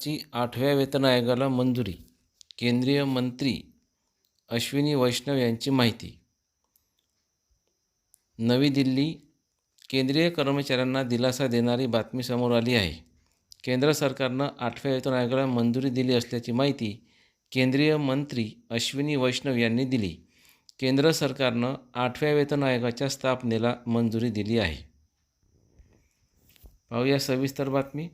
ची आठव्या वेतन आयोगाला मंजुरी केंद्रीय मंत्री अश्विनी वैष्णव यांची माहिती. नवी दिल्ली केंद्रीय कर्मचाऱ्यांना दिलासा देणारी बातमी समोर आली आहे. केंद्र सरकारनं आठव्या वेतन आयोगाला मंजुरी दिली असल्याची माहिती केंद्रीय मंत्री अश्विनी वैष्णव यांनी दिली. केंद्र सरकारनं आठव्या वेतन आयोगाच्या स्थापनेला मंजुरी दिली आहे. पाहूया सविस्तर बातमी.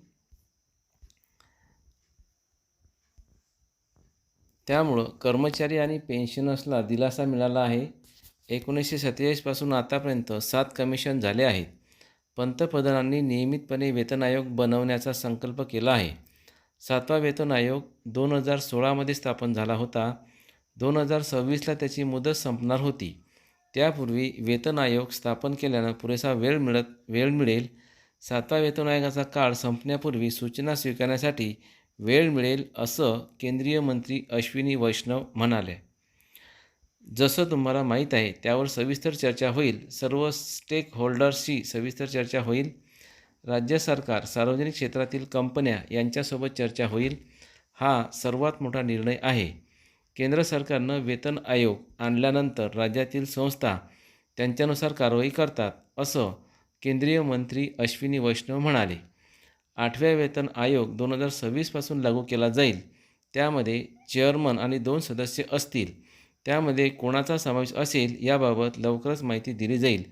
त्यामुळं कर्मचारी आणि पेन्शनर्सला दिलासा मिळाला आहे. एकोणीसशे सत्तेचाळीसपासून आतापर्यंत सात कमिशन झाले आहेत. पंतप्रधानांनी नियमितपणे वेतन आयोग बनवण्याचा संकल्प केला आहे. सातवा वेतन आयोग दोन हजार सोळामध्ये स्थापन झाला होता. दोन हजार सव्वीसला त्याची मुदत संपणार होती. त्यापूर्वी वेतन आयोग स्थापन केल्यानं पुरेसा वेळ मिळत वेळ मिळेल. सातवा वेतन आयोगाचा काळ संपण्यापूर्वी सूचना स्वीकारण्यासाठी वेळ मिळेल असं केंद्रीय मंत्री अश्विनी वैष्णव म्हणाले. जसं तुम्हाला माहीत आहे त्यावर सविस्तर चर्चा होईल. सर्व स्टेक होल्डर्सशी सविस्तर चर्चा होईल. राज्य सरकार सार्वजनिक क्षेत्रातील कंपन्या यांच्यासोबत चर्चा होईल. हा सर्वात मोठा निर्णय आहे. केंद्र सरकारनं वेतन आयोग आणल्यानंतर राज्यातील संस्था त्यांच्यानुसार कारवाई करतात असं केंद्रीय मंत्री अश्विनी वैष्णव म्हणाले. आठव्या वेतन आयोग दोन हजार सव्वीसपासून लागू केला जाईल. त्यामध्ये चेअरमन आणि दोन सदस्य असतील. त्यामध्ये कोणाचा समावेश असेल याबाबत लवकरच माहिती दिली जाईल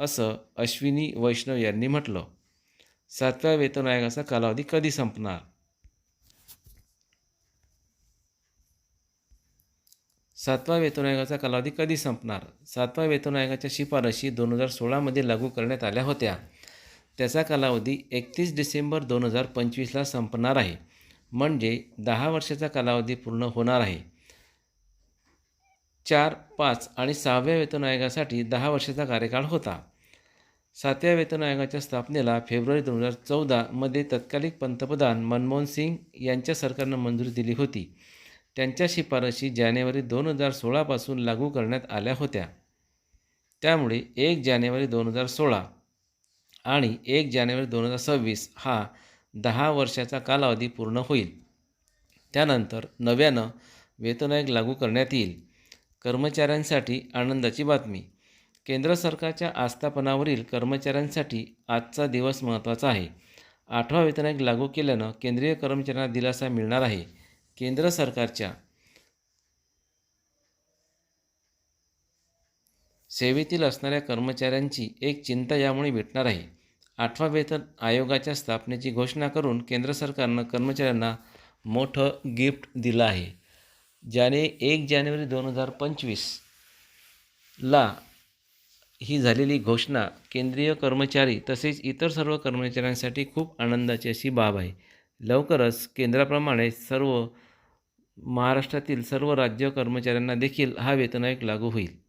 असं अश्विनी वैष्णव यांनी म्हटलं. सातव्या वेतन आयोगाचा कालावधी कधी संपणार? सातवा वेतन आयोगाचा कालावधी कधी संपणार? सातवा वेतन आयोगाच्या शिफारशी दोन हजार सोळामध्ये लागू करण्यात आल्या होत्या. त्याचा कालावधी एकतीस डिसेंबर दोन हजार पंचवीसला संपणार आहे. म्हणजे दहा वर्षाचा कालावधी पूर्ण होणार आहे. चार पाच आणि सहाव्या वेतन आयोगासाठी दहा वर्षाचा कार्यकाळ होता. सातव्या वेतन आयोगाच्या स्थापनेला फेब्रुवारी दोन हजार चौदामध्ये तत्कालिक पंतप्रधान मनमोहन सिंग यांच्या सरकारनं मंजुरी दिली होती. त्यांच्या शिफारशी जानेवारी दोन हजार सोळापासून लागू करण्यात आल्या होत्या. त्यामुळे एक जानेवारी दोन हजार सोळा आणि एक जानेवारी दोन हजार सव्वीस हा दहा वर्षाचा कालावधी पूर्ण होईल. त्यानंतर नव्यानं वेतन आयोग लागू करण्यात येईल. कर्मचाऱ्यांसाठी आनंदाची बातमी. केंद्र सरकारच्या आस्थापनावरील कर्मचाऱ्यांसाठी आजचा दिवस महत्त्वाचा आहे. आठवा वेतन आयोग लागू केल्यानं केंद्रीय कर्मचाऱ्यांना दिलासा मिळणार आहे. केंद्र सरकारच्या सेवेतील असणाऱ्या कर्मचाऱ्यांची एक चिंता यामुळे भेटणार आहे. आठवा वेतन आयोगाच्या स्थापनेची घोषणा करून केंद्र सरकारनं कर्मचाऱ्यांना मोठं गिफ्ट दिलं आहे. ज्याने एक जानेवारी दोन हजार पंचवीसला ही झालेली घोषणा केंद्रीय कर्मचारी तसेच इतर सर्व कर्मचाऱ्यांसाठी खूप आनंदाची अशी बाब आहे. लवकरच केंद्राप्रमाणे सर्व महाराष्ट्रातील सर्व राज्य कर्मचाऱ्यांना देखील हा वेतन आयोग लागू होईल.